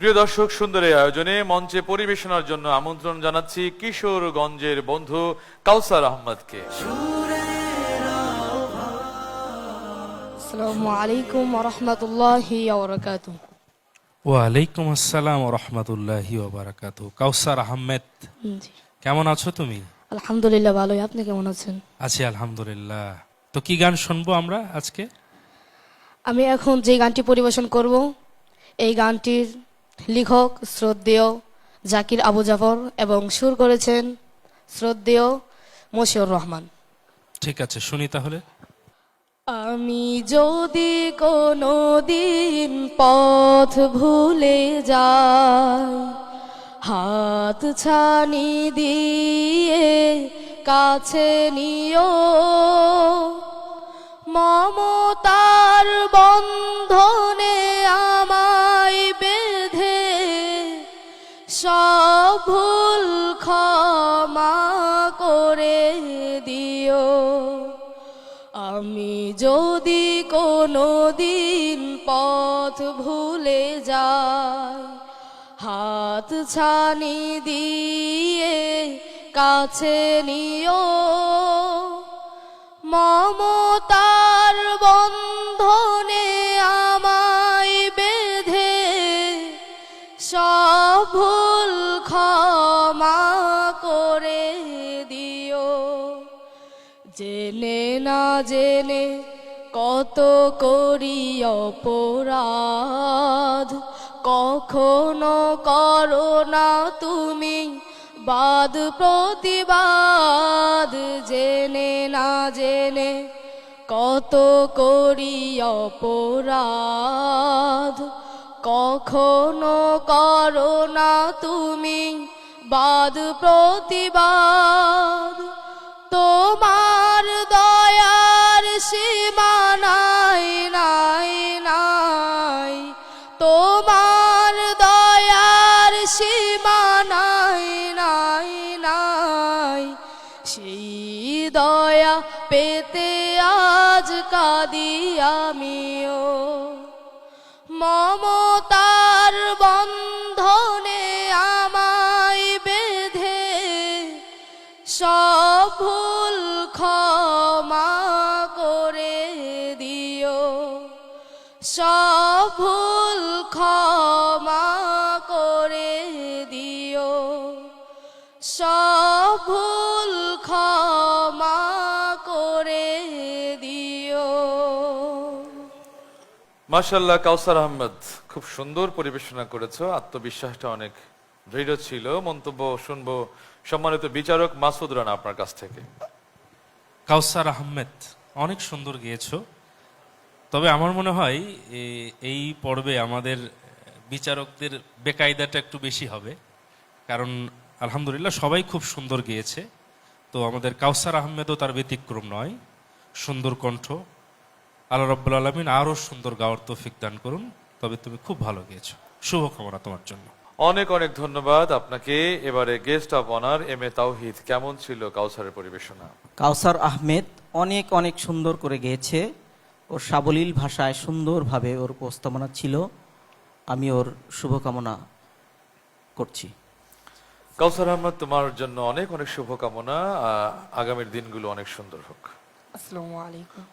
প্রিয় দর্শক সুন্দর এই আয়োজনে মঞ্চে পরিবেশনার জন্য আমন্ত্রণ জানাচ্ছি কিশোরগঞ্জের বন্ধু কাউসার আহমদকে। আসসালামু আলাইকুম রহমতুল্লাহি ওয়ালাইকুম আসসালাম রহমতুল্লাহি ওবারাকাত কাউসার আহমেদ কেমন আছো তুমি? আলহামদুলিল্লাহ ভালোই। আপনি কেমন আছেন? আছি আলহামদুলিল্লাহ। তো কি গান শুনব আমরা আজকে? আমি এখন যে গানটি পরিবেশন করব এই গানটির লেখক শ্রদ্ধেয় জাকির আবু জাফর এবং সুর করেছেন শ্রদ্ধেয় মশিউর রহমান। ঠিক আছে শুনি তাহলে। আমি যদি কোনো দিন পথ ভুলে যাই হাত ছানি দিয়ে কাছে নিও মমতার বন্ধনে আমায় ভুল ক্ষমা করে দিও। আমি যদি কোনো দিন পথ ভুলে যাই, হাত ছানি দিয়ে কাছে নিও। মমতার জেনে না জেনে কত করি অপরাধ। কখনো করো না তুমি বাদ প্রতিবাদ। জেনে না জেনে কত করি অপরাধ। কখনো করো না তুমি বাদ প্রতিবাদ। সেই দয়া পেতে আজ কাঁদি আমিও। মমতার বন্ধনে আমায় বেঁধে সব ভুল ক্ষমা করে দিও। সব ভুল ক্ষমা করে দিও। সব ভুল মাশাল্লাহ কাউসার আহমদ খুব সুন্দর পরিবেশনা করেছ। আত্মবিশ্বাসটা অনেক দৃঢ় ছিল। মন্তব্য শুনব সম্মানিত বিচারক মাসুদ রানা আপনার কাছ থেকে। কাউসার আহমেদ, অনেক সুন্দর গেয়েছো। তবে আমার মনে হয় এই পর্বে আমাদের বিচারকদের বেকায়দাটা একটু বেশি হবে। কারণ, আলহামদুলিল্লাহ, সবাই খুব সুন্দর গেয়েছে। তো আমাদের কাউসার আহমেদও তার ব্যতিক্রম নয়। সুন্দর কণ্ঠ আল্লাহ রব্বুল আলমিন আরও সুন্দর গাওয়ার তৌফিক দান করুন। তবে তুমি খুব ভালো গেয়েছো। শুভকামনা তোমার জন্য। অনেক অনেক ধন্যবাদ আপনাকে। এবারে guest of honour M A Tawhid কেমন ছিল কাউসারের পরিবেশনা? কাউসার আহমেদ অনেক অনেক সুন্দর করে গেয়েছে। ওর সাবলীল ভাষায় সুন্দরভাবে ওর উপস্থাপনা ছিল। আমি ওর শুভকামনা করছি। কাউসার আহমদ তোমার জন্য অনেক অনেক শুভকামনা। আহ, আগামীর দিনগুলো অনেক সুন্দর হোক। আসসালামু আলাইকুম।